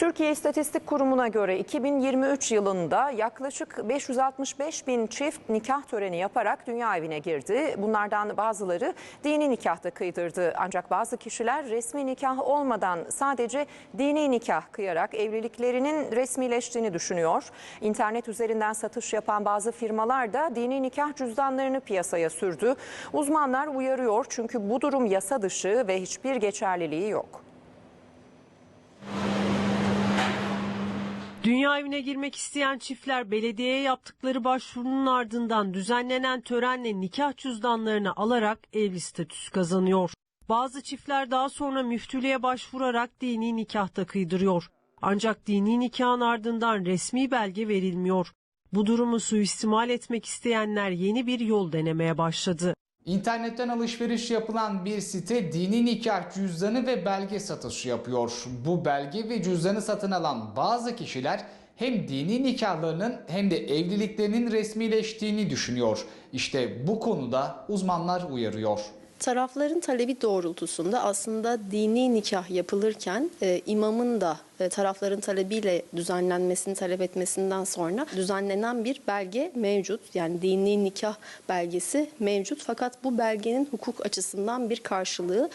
Türkiye İstatistik Kurumu'na göre 2023 yılında yaklaşık 565 bin çift nikah töreni yaparak dünya evine girdi. Bunlardan bazıları dini nikahta kıydırdı. Ancak bazı kişiler resmi nikah olmadan sadece dini nikah kıyarak evliliklerinin resmileştiğini düşünüyor. İnternet üzerinden satış yapan bazı firmalar da dini nikah cüzdanlarını piyasaya sürdü. Uzmanlar uyarıyor çünkü bu durum yasa dışı ve hiçbir geçerliliği yok. Dünya evine girmek isteyen çiftler belediyeye yaptıkları başvurunun ardından düzenlenen törenle nikah cüzdanlarını alarak evli statüsü kazanıyor. Bazı çiftler daha sonra müftülüğe başvurarak dini nikahta kıydırıyor. Ancak dini nikahın ardından resmi belge verilmiyor. Bu durumu suistimal etmek isteyenler yeni bir yol denemeye başladı. İnternetten alışveriş yapılan bir site dini nikah cüzdanı ve belge satışı yapıyor. Bu belge ve cüzdanı satın alan bazı kişiler hem dini nikahlarının hem de evliliklerinin resmileştiğini düşünüyor. İşte bu konuda uzmanlar uyarıyor. Tarafların talebi doğrultusunda aslında dini nikah yapılırken e, imamın da e, tarafların talebiyle düzenlenmesini talep etmesinden sonra düzenlenen bir belge mevcut. Yani dini nikah belgesi mevcut fakat bu belgenin hukuk açısından bir karşılığı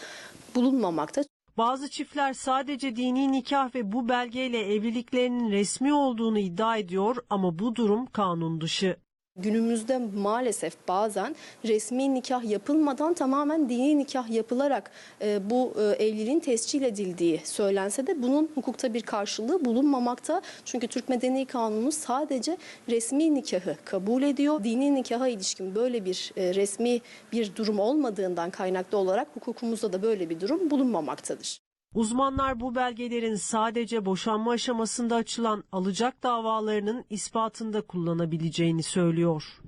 bulunmamakta. Bazı çiftler sadece dini nikah ve bu belgeyle evliliklerinin resmi olduğunu iddia ediyor ama bu durum kanun dışı. Günümüzde maalesef bazen resmi nikah yapılmadan tamamen dini nikah yapılarak e, bu e, evliliğin tescil edildiği söylense de bunun hukukta bir karşılığı bulunmamakta. Çünkü Türk Medeni Kanunu sadece resmi nikahı kabul ediyor. Dini nikaha ilişkin böyle bir e, resmi bir durum olmadığından kaynaklı olarak hukukumuzda da böyle bir durum bulunmamaktadır. Uzmanlar bu belgelerin sadece boşanma aşamasında açılan alacak davalarının ispatında kullanabileceğini söylüyor.